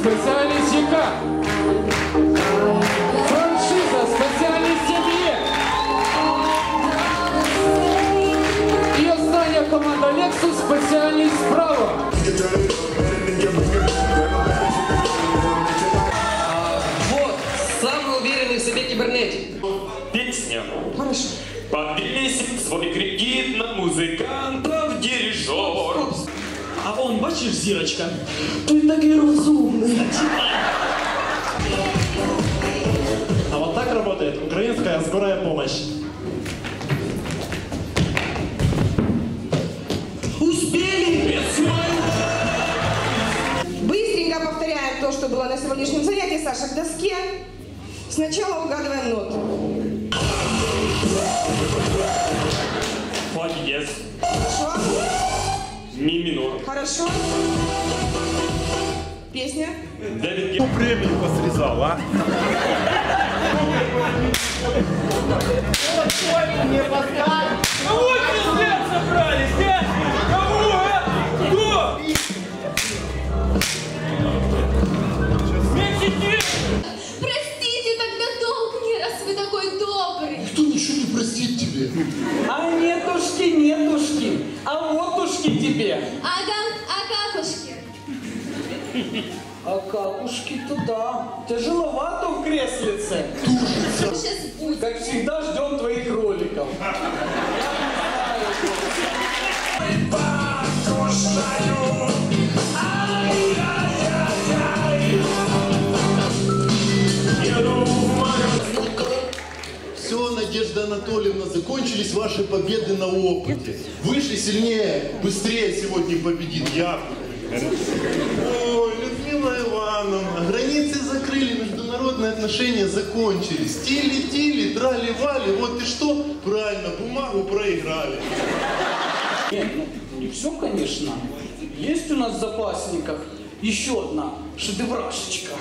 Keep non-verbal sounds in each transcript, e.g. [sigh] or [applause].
специальный ЖК. Франшиза спеціальний сім'є. І остання команда Lexus спеціальність справа. Вот, самый уверенный в себе кибернетик. Песня. Хорошо. Подвесим свой кредит на музыканта бачиш, зірочка? Ты такой разумный. А вот так работает украинская скорая помощь. Успели? Быстренько повторяем то, что было на сегодняшнем занятии. Саша, к доске. Сначала угадываем ноты. Фа диез. Хорошо? Ми минор. Хорошо. Песня. Дэвид Гибсон. Времени посрезал, а? Простите А какушки-то да. Тяжеловато в креслице. Как всегда ждем твоих роликов. Все, Надежда Анатольевна, закончились ваши победы на опыте. Выше, сильнее, быстрее сегодня победит я. Ой, Людмила Ивановна, границы закрыли, международные отношения закончились. Тили-тили, трали-вали, вот и что? Правильно, бумагу проиграли. Ну не все, конечно. Есть у нас в запасниках еще одна шедеврашечка.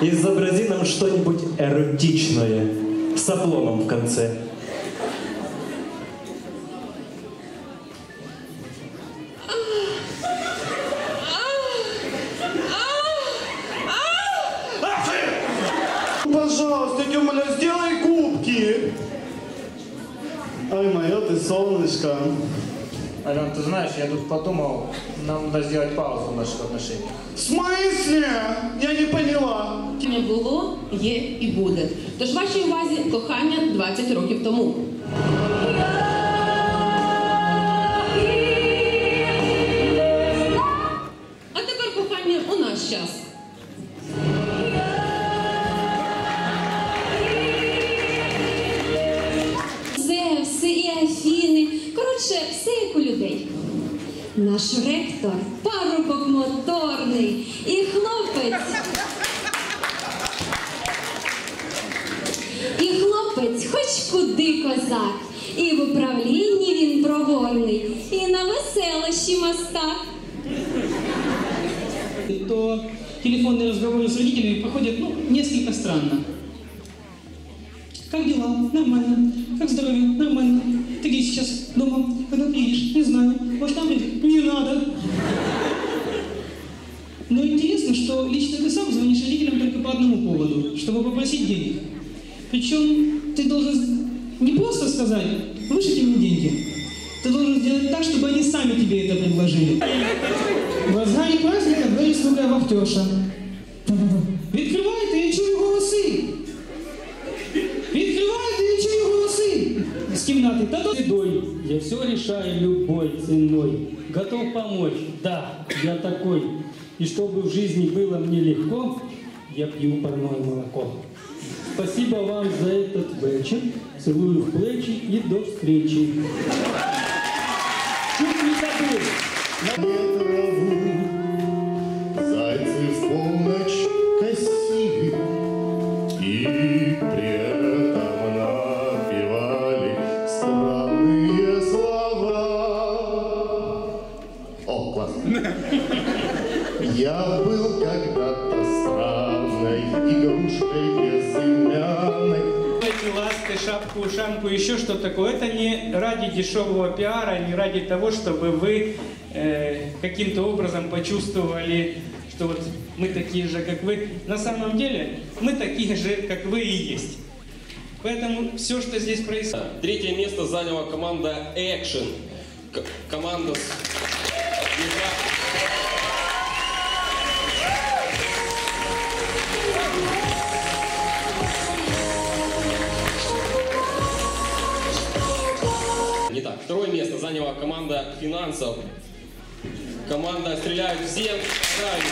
Изобрази нам что-нибудь эротичное с обломом в конце. Пожалуйста, Тёмаля, сделай губки. Ай, мое ты солнышко. Ален, ты знаешь, я тут подумал, нам надо сделать паузу в наших отношениях. В смысле? Я не поняла. Не було, є і буде. Тож вашій увазі кохання 20 років тому. А тепер кохання у наш час. Наш ректор, парубок моторний і хлопець. І хлопець, хоч куди козак. І в управлінні він проворний, і на веселощі мастак. то телефонные разговоры с родителями проходят ну, несколько странно. Как дела? Нормально. Как здоровье? Нормально. Ты где сейчас? Дома? Когда приедешь? Не знаю. Может, там приедешь? лично ты сам звонишь родителям только по одному поводу, чтобы попросить денег. Причем ты должен не просто сказать, вышлите мне деньги. Ты должен сделать так, чтобы они сами тебе это предложили. В разгарі праздника двері стукає вахтеша. Відкривайте, я чую голоси. Відкривайте, я чую голоси. З кімнати. Та то Седой, я все решаю любой ценой. Готов помочь, да, я такой. И чтобы в жизни было мне легко, я пью парное молоко. Спасибо вам за этот вечер. Целую в плечи и до встречи. Чуть не забыл. Такое. Это не ради дешевого пиара, не ради того, чтобы вы э, каким-то образом почувствовали, что вот мы такие же, как вы. На самом деле мы такие же, как вы и есть. Поэтому все, что здесь происходит... Третье место заняла команда Action. К- команда с... Второе место заняла команда финансов. Команда стреляют все. Правильно.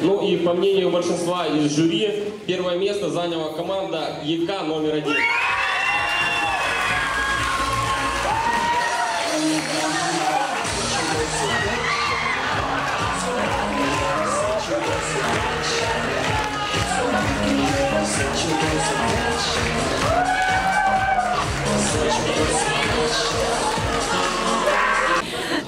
Ну и по мнению большинства из жюри, первое место заняла команда ЕК номер один.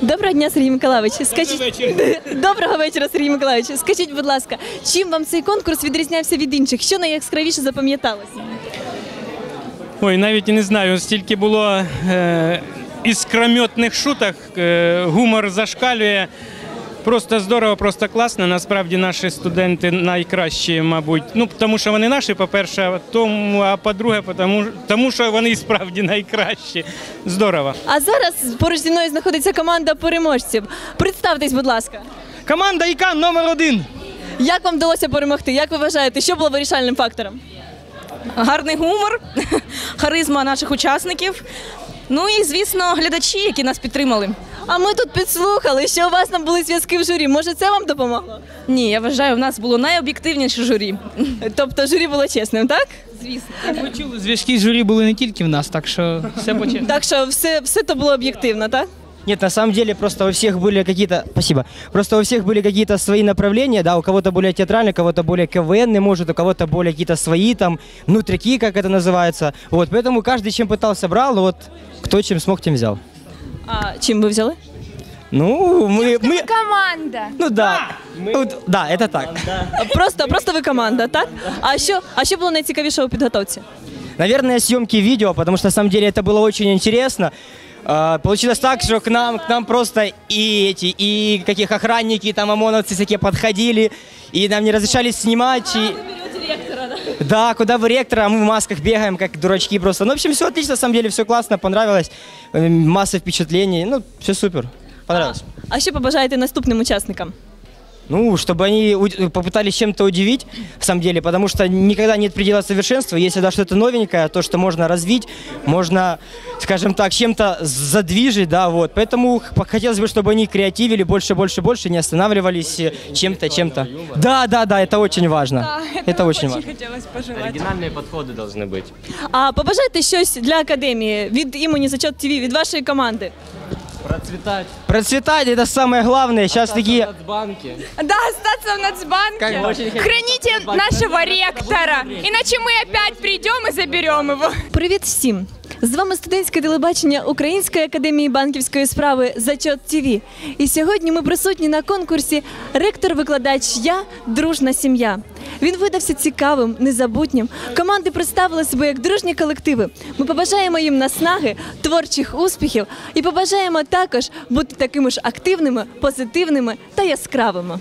Доброго дня, Сергій Миколаївич. Скажіть... [laughs] Доброго вечора, Сергій Миколаївич. Скажіть, будь ласка, чим вам цей конкурс відрізнявся від інших? Що найяскравіше запам'яталося? Ой, навіть і не знаю, стільки було е, іскрометних шуток, е, гумор зашкалює. Просто здорово, просто класно. Насправді наші студенти найкращі, мабуть. Ну, тому що вони наші, по-перше, а тому, а по-друге, тому, тому що вони справді найкращі. Здорово. А зараз поруч зі мною знаходиться команда переможців. Представтесь, будь ласка. Команда ІК номер один. Як вам вдалося перемогти? Як ви вважаєте, що було вирішальним фактором? гарний гумор, [laughs] харизма наших учасників. Ну і звісно, глядачі, які нас підтримали. А ми тут підслухали, що у вас там були зв'язки в журі. Може, це вам допомогло? Ні, я вважаю, в нас було найоб'єктивніше журі. Тобто журі було чесним, так? Звісно. Як ви чули, зв'язки з журі були не тільки в нас, так що все по Так що все, все то було об'єктивно, так? Нет, на самом деле просто у всех были какие-то, спасибо, просто у всех были какие-то свои направления, да, у кого-то более театральные, у кого-то более КВН, может, у кого-то более какие-то свои там внутрики, как это называется, вот, поэтому каждый чем пытался брал, но вот кто чем смог, тем взял. А чим ви взяли? Ну, мы, мы, Команда. ну да, Ну, да, это так. Просто, просто ви команда, так? А що, а що було найцікавіше у підготовці? Наверное, съемки видео, потому что на самом деле это было очень интересно. А, Получилось так, что к нам, к нам просто и эти, и каких охранники, там ОМОНовцы всякие подходили, и нам не разрешали снимать. и- да, куда вы ректора, а мы в масках бегаем, как дурачки просто. Ну, в общем, все отлично, на самом деле, все классно, понравилось. Э, Масса впечатлений, ну, все супер, понравилось. А що побажаєте наступним учасникам? Ну, чтобы они у- попытались чем-то удивить, в самом деле, потому что никогда нет предела совершенства. Есть всегда что-то новенькое, то, что можно развить, можно, скажем так, чем-то задвижить, да, вот. Поэтому х- хотелось бы, чтобы они креативили больше, больше, больше, не останавливались э, чем-то, чем-то. Да, да, да, это очень важно. это очень важно. хотілося пожелати. Оригинальные подходы должны быть. А побажайте щось для академії від імені Зачет ТВ, від вашої команди. Процветать. Процветать это самое главное. Сейчас такие... Банки. Да, остаться в Нацбанке. Как очень Храните нашего ректора, иначе мы опять придем и заберем его. Привіт всім! З вами студентське телебачення Української академії банківської справи Зачот ТВ. І сьогодні ми присутні на конкурсі Ректор-викладач Я дружна сім'я. Він видався цікавим, незабутнім. Команди представили себе як дружні колективи. Ми побажаємо їм наснаги, творчих успіхів і побажаємо також бути такими ж активними, позитивними та яскравими.